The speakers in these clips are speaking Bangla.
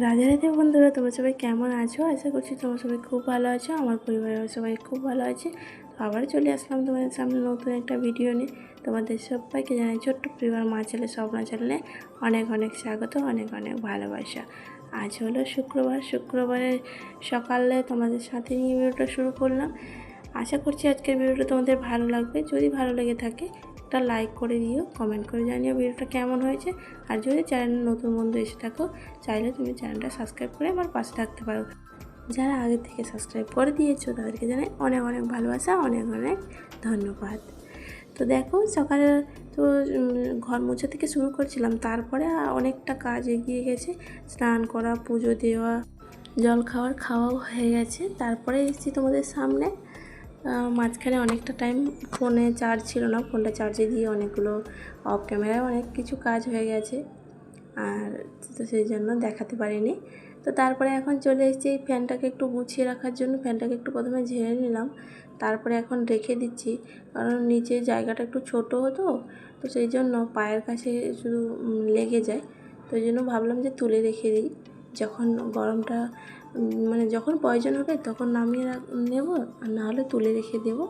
রাধে রাধে বন্ধুরা, তোমরা সবাই কেমন আছো? আশা করছি তোমরা সবাই খুব ভালো আছো, আমার পরিবারের সবাই খুব ভালো আছে। আবার চলে আসলাম তোমাদের সামনে নতুন একটা ভিডিও নিয়ে। তোমাদের সবাইকে জানাই ছোট্ট পরিবার মা ছেলে স্বপ্ন চ্যানেলে অনেক অনেক স্বাগত, অনেক অনেক ভালোবাসা। আজ হলো শুক্রবার, শুক্রবারের সকালে তোমাদের সাথে নিয়ে ভিডিওটা শুরু করলাম। আশা করছি আজকের ভিডিওটা তোমাদের ভালো লাগবে। যদি ভালো লেগে থাকে একটা লাইক করে দিও কমেন্ট করে জানিও ভিডিওটা কেমন হয়েছে। আর যদি চ্যানেল নতুন বন্ধু এসে থাকো, চাইলে তুমি চ্যানেলটা সাবস্ক্রাইব করে আমার পাশে থাকতে পারো। যারা আগে থেকে সাবস্ক্রাইব করে দিয়েছ, তাদেরকে জানাই অনেক অনেক ভালোবাসা, অনেক অনেক ধন্যবাদ। তো দেখো, সকালে তো ঘর মোছা থেকে শুরু করছিলাম। তারপরে অনেকটা কাজ এগিয়ে গেছে। স্নান করা, পুজো দেওয়া, জল খাওয়ার, খাওয়াও হয়ে গেছে। তারপরে এসেছি তোমাদের সামনে। মাঝখানে অনেকটা টাইম ফোনে চার্জ ছিল না। ফোনটা চার্জে দিয়ে অনেকগুলো অফ ক্যামেরায় অনেক কিছু কাজ হয়ে গেছে। আর তো সেই জন্য দেখাতে পারিনি। তো তারপরে এখন চলে এসেছি এই ফ্যানটাকে একটু গুছিয়ে রাখার জন্য। ফ্যানটাকে একটু প্রথমে ঝেড়ে নিলাম। তারপরে এখন রেখে দিচ্ছি। কারণ নিচে জায়গাটা একটু ছোট হতো, তো সেই জন্য পায়ের কাছে শুধু লেগে যায়। তো ওই জন্য ভাবলাম যে তুলে রেখে দিই। যখন গরমটা মানে যখন প্রয়োজন হবে তখন নামিয়ে নেব আর না হলে তুলে রেখে দেবো।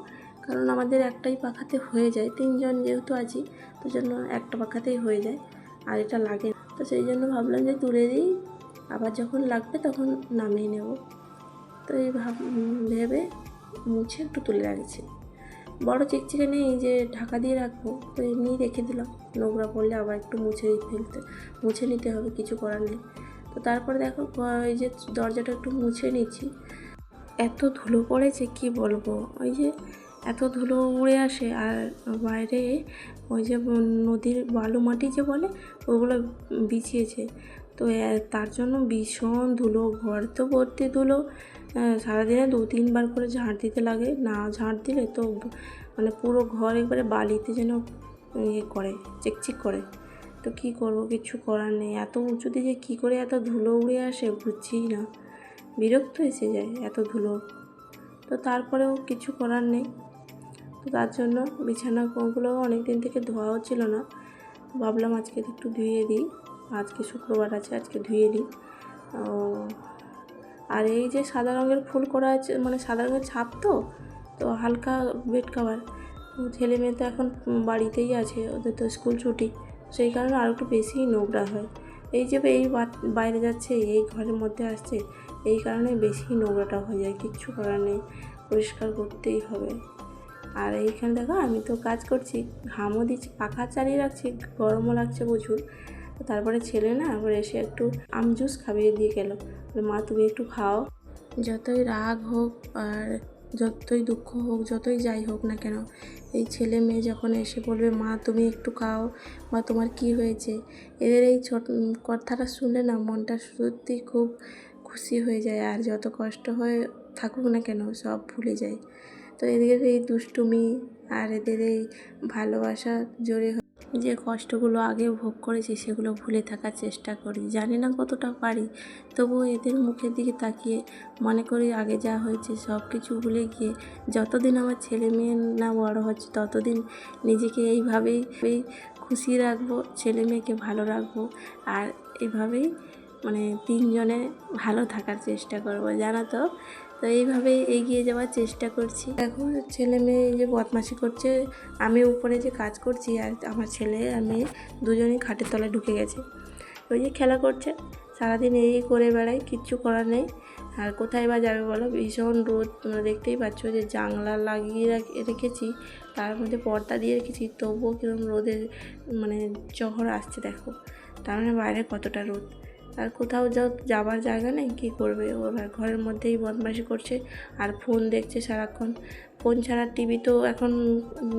কারণ আমাদের একটাই পাখাতে হয়ে যায়, তিনজন যেহেতু আছি, তো জন্য একটা পাখাতেই হয়ে যায় আর এটা লাগে। তো সেই জন্য ভাবলাম যে তুলে দিই, আবার যখন লাগবে তখন নামিয়ে নেব। তো এই ভাব, ভেবে মুছে একটু তুলে রাখছি। বড় চিকচিকে নেই যে ঢাকা দিয়ে রাখব, তো এমনিই রেখে দিলাম। নোংরা পড়লে আবার একটু মুছে ফেলতে মুছে নিতে হবে, কিছু করার নেই। তো তারপরে দেখো ওই যে দরজাটা একটু মুছে নিচ্ছি। এত ধুলো পড়েছে, কি বলব? ওই যে এত ধুলো উড়ে আসে, আর বাইরে ওই যে নদীর বালু মাটি যে বলে, ওগুলো বিছিয়েছে। তো তার জন্য ভীষণ ধুলো, ঘর তো ভর্তি ধুলো। সারাদিনে দু, তিনবার করে ঝাঁট দিতে লাগে। না ঝাঁট দিলে তো মানে পুরো ঘর একবারে বালিতে যেন ইয়ে করে, চিকচিক করে। তো কী করব? কিছু করার নেই। এত উঁচুতে যে কী করে এত ধুলো উড়ে আসে বুঝছি না। বিরক্ত এসে যায় এত ধুলো। তো তারপরেও কিছু করার নেই। তো তার জন্য বিছানাগুলো অনেক দিন থেকে ধোয়াও ছিল না। ভাবলাম আজকে একটু ধুয়ে দিই। আজকে শুক্রবার আছে, আজকে ধুয়ে দিই। আর এই যে সাদা রঙের ফুল করা আছে মানে সাদা রঙের ছাপ তো তো হালকা বেড কাভার। ছেলে মেয়ে তো এখন বাড়িতেই আছে, ওদের তো স্কুল ছুটি। সেই কারণে আরও একটু বেশিই নোংরা হয়। এই যে এই বাইরে যাচ্ছে, এই ঘরের মধ্যে আসছে, এই কারণে বেশি নোংরাটা হয়ে যায়, কিচ্ছু করার নেই, পরিষ্কার করতেই হবে। আর এইখানে দেখো, আমি তো কাজ করছি, ঘামও দিচ্ছি, পাখা চালিয়ে রাখছি, গরমও লাগছে প্রচুর। তারপরে ছেলে না আবার এসে একটু আম জুস খাইয়ে দিয়ে গেল মা, তুমি একটু খাও। যতই রাগ হোক আর যতই দুঃখ হোক, যতই যাই হোক না কেন, এই ছেলে মেয়ে যখন এসে বলবে, মা, তুমি একটু খাও বা তোমার কি হয়েছে? এদের এই ছোট কথাটা শুনলে না মনটা সত্যি খুব খুশি হয়ে যায়। আর যত কষ্ট হয়ে থাকুক না কেন, সব ভুলে যায়। তো এদের এই দুষ্টুমি আর এদের এই ভালোবাসা জোরে যে কষ্টগুলো আগে ভোগ করেছি সেগুলো ভুলে থাকার চেষ্টা করি। জানি না কতটা পারি, তবুও এদের মুখের দিকে তাকিয়ে মনে করি আগে যা হয়েছে সব কিছু ভুলে গিয়ে যতদিন আমার ছেলে মেয়ে না বড় হচ্ছে ততদিন নিজেকে এইভাবেই এই খুশি রাখব, ছেলে মেয়েকে ভালো রাখব আর এভাবেই মানে তিনজনে ভালো থাকার চেষ্টা করব। জানো তো? তো এইভাবে এগিয়ে যাওয়ার চেষ্টা করছি। দেখো, ছেলে মেয়ে যে বদমাশি করছে, আমি উপরে যে কাজ করছি আর আমার ছেলে আর মেয়ে দুজনেই খাটের তলায় ঢুকে গেছে। ওই যে খেলা করছে, সারাদিন এই করে বেড়াই কিচ্ছু করার নেই। আর কোথায় বা যাবে বলো? ভীষণ রোদ, তোমরা দেখতেই পাচ্ছ যে জানলা লাগিয়ে রাখ- রেখেছি, তার মধ্যে পর্দা দিয়ে রেখেছি, তবুও কীরকম রোদের মানে জহর আসছে, দেখো। তার মানে বাইরে কতটা রোদ। আর কোথাও যাও, যাবার জায়গা নেই? কী করবে? ওরা ঘরের মধ্যেই বদমাশি করছে আর ফোন দেখছে সারাক্ষণ। ফোন ছাড়া টিভি তো এখন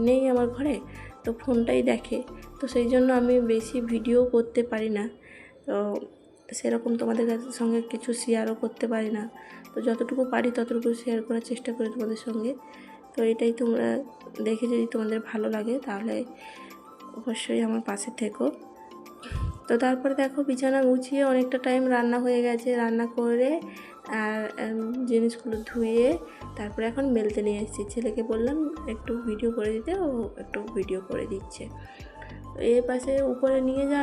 নেই আমার ঘরে, তো ফোনটাই দেখে। তো সেই জন্য আমি বেশি ভিডিও করতে পারি না। তো সেরকম তোমাদের সঙ্গে কিছু শেয়ারও করতে পারি না। তো যতটুকু পারি ততটুকু শেয়ার করার চেষ্টা করি তোমাদের সঙ্গে। তো এটাই তোমরা দেখে যদি তোমাদের ভালো লাগে তাহলে অবশ্যই আমার পাশে থেকো। তো তারপরে দেখো বিছানা গুছিয়ে অনেকটা টাইম রান্না হয়ে গেছে। রান্না করে আর জিনিসগুলো ধুয়ে তারপরে এখন মেলতে নিয়ে এসেছি। ছেলেকে বললাম, একটু ভিডিও করে দিতে। ও একটু ভিডিও করে দিচ্ছে। এর পাশে উপরে নিয়ে যা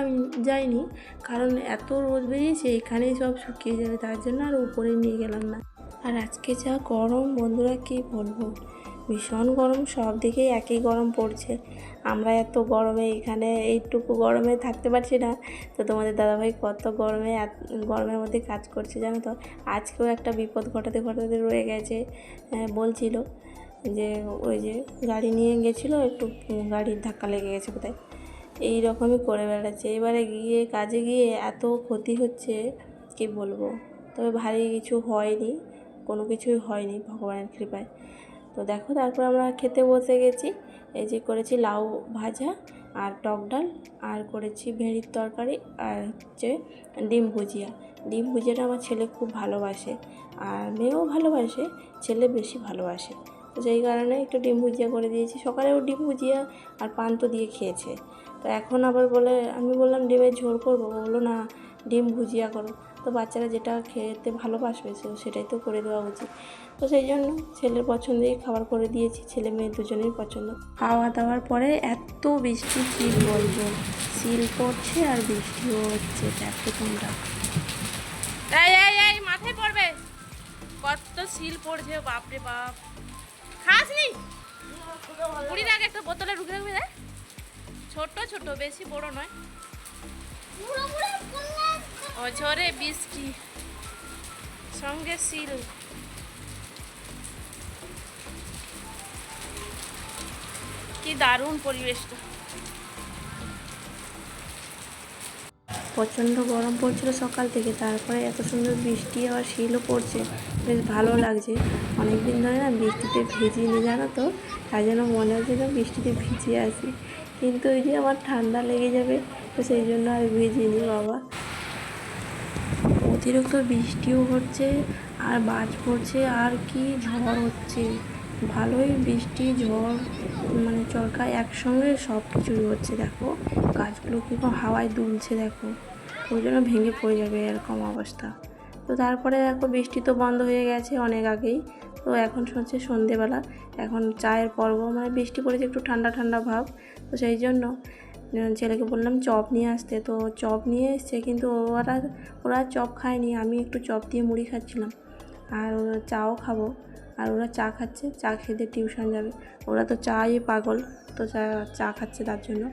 যাইনি, কারণ এত রোদ বেরিয়েছে, এখানেই সব শুকিয়ে যাবে, তার জন্য আর উপরে নিয়ে গেলাম না। আর আজকে যা গরম, বন্ধুরা কী বলব? ভীষণ গরম সব দিকেই একই গরম পড়ছে। আমরা এত গরমে এখানে এইটুকু গরমে থাকতে পারছি না। তো তোমাদের দাদাভাই কত গরমে গরমের মধ্যে কাজ করছে জানো তো? আজকেও একটা বিপদ ঘটাতে ঘটাতে রয়ে গেছে। আহ, বলছিল যে ওই যে গাড়ি নিয়ে গেছিল একটু গাড়ির ধাক্কা লেগে গেছে কোথায়। এই রকমই করে বেড়াচ্ছে। এবারে গিয়ে কাজে গিয়ে এত ক্ষতি হচ্ছে কি বলব? তবে ভারী কিছু হয়নি কোনো কিছুই হয়নি ভগবানের কৃপায়। তো দেখো, তারপর আমরা খেতে বসে গেছি। এই যে করেছি লাউ ভাজা আর টক ডাল আর করেছি ভেড়ির তরকারি আর হচ্ছে ডিম ভুজিয়া। ডিম ভুজিয়াটা আমার ছেলে খুব ভালোবাসে আর মেয়েও ভালোবাসে, ছেলে বেশি ভালোবাসে। তো সেই কারণে একটু ডিম ভুজিয়া করে দিয়েছি। সকালেও ডিম ভুজিয়া আর পান্তো দিয়ে খেয়েছে। তো এখন আবার বলে, আমি বললাম, ডিমের ঝোল করব? বলল, না, ডিম ভুজিয়া করো তো বাচ্চারা যেটা খেতে ভালোবাসবে সে সেটাই তো করে দেওয়া উচিত। তো সেই জন্য ছেলের পছন্দেই খাবার করে দিয়েছি ছেলে মেয়ে দুজনেই পছন্দ। খাওয়া দাওয়ার পরে এত বৃষ্টি কী বলব? শিল পড়ছে আর বৃষ্টিও হচ্ছে দেখো তোমরা। এই মাথায় পড়বে। কত শিল পড়ছে বাপরে বাপ। খাসনি? কুড়ির আগে একটা বোতলে ঢুকে রাখবি ছোট ছোট বেশি বড় নয়। ও ঝরে বৃষ্টি, সঙ্গে শিল। কি দারুণ পরিবেশটা। প্রচণ্ড গরম পড়ছিল সকাল থেকে, তারপরে এত সুন্দর বৃষ্টি আবার শিলও পড়ছে, বেশ ভালো লাগছে। অনেক দিন ধরে না বৃষ্টিতে ভিজিনি জানো তো? তাই জন্য মনে হচ্ছে না বৃষ্টিতে ভিজে আসি কিন্তু ওই যে আমার ঠান্ডা লেগে যাবে, তো সেই জন্য আর ভিজিনি বাবা। অতিরিক্ত বৃষ্টিও হচ্ছে, আর বাজ পড়ছে, আর কি ঝড় হচ্ছে? ভালোই বৃষ্টি, ঝড় মানে চরকা একসঙ্গে সব কিছুই হচ্ছে, দেখো। গাছগুলো কীরকম হাওয়ায় দুলছে, দেখো। ওই জন্য ভেঙে পড়ে যাবে এরকম অবস্থা। তো তারপরে দেখো, বৃষ্টি তো বন্ধ হয়ে গেছে অনেক আগেই। তো এখন হচ্ছে সন্ধেবেলা। এখন চায়ের পর্ব মানে বৃষ্টি পড়েছে একটু ঠান্ডা ঠান্ডা ভাব। তো সেই জন্য ছেলেকে বললাম, চপ নিয়ে আসতে। তো চপ নিয়ে এসছে, কিন্তু ওরা ওরা চপ খায়নি। আমি একটু চপ দিয়ে মুড়ি খাচ্ছিলাম। আর ওরা চাও খাব। আর ওরা চা খাচ্ছে, চা খেতে টিউশন যাবে। ওরা তো চাই পাগল, তো চা চা খাচ্ছে তার জন্য।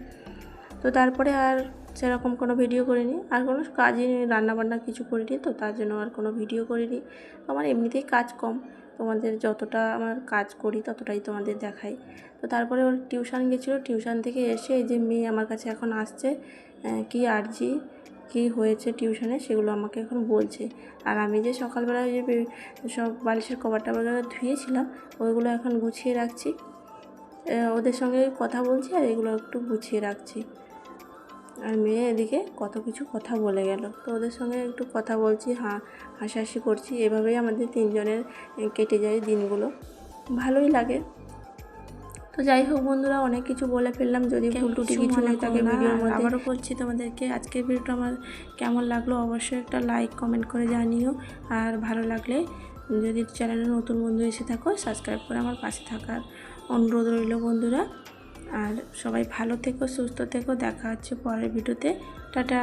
তো তারপরে আর সেরকম কোনো ভিডিও করিনি। আর কোনো কাজই রান্নাবান্না কিছু করিনি তো, তার জন্য আর কোনো ভিডিও করিনি। আমার এমনিতেই কাজ কম, তোমাদের যতটা আমার কাজ করি ততটাই তোমাদের দেখাই। তো তারপরে ওর টিউশন গেছিল, টিউশন থেকে এসে এই যে মেয়ে আমার কাছে এখন আসছে কি আর্জি, কী হয়েছে টিউশনে সেগুলো আমাকে এখন বলছে। আর আমি যে সকালবেলা ওই যে সব বালিশের কভার টভার ধুয়েছিলাম, ওইগুলো এখন গুছিয়ে রাখছি। ওদের সঙ্গে কথা বলছি আর এগুলো একটু গুছিয়ে রাখছি। আর মেয়ে এদিকে কত কিছু কথা বলে গেল। তো ওদের সঙ্গে একটু কথা বলছি হা হাসাহাসি করছি। এভাবেই আমাদের তিনজনের কেটে যায় দিনগুলো। ভালোই লাগে। তো যাই হোক বন্ধুরা অনেক কিছু বলে ফেললাম। যদি ভুল টুটি কিছু হয়ে থাকে ভিডিওর মধ্যে। আবারও করছি তোমাদেরকে। আজকের ভিডিওটা আমার কেমন লাগল অবশ্যই একটা লাইক কমেন্ট করে জানিও। আর ভালো লাগলে যদি চ্যানেলে নতুন বন্ধু এসে থাকো সাবস্ক্রাইব করে আমার পাশে থাকার অনুরোধ রইল বন্ধুরা। আর সবাই ভালো থেকো সুস্থ থেকো দেখা হচ্ছে পরের ভিডিওতে। টাটা!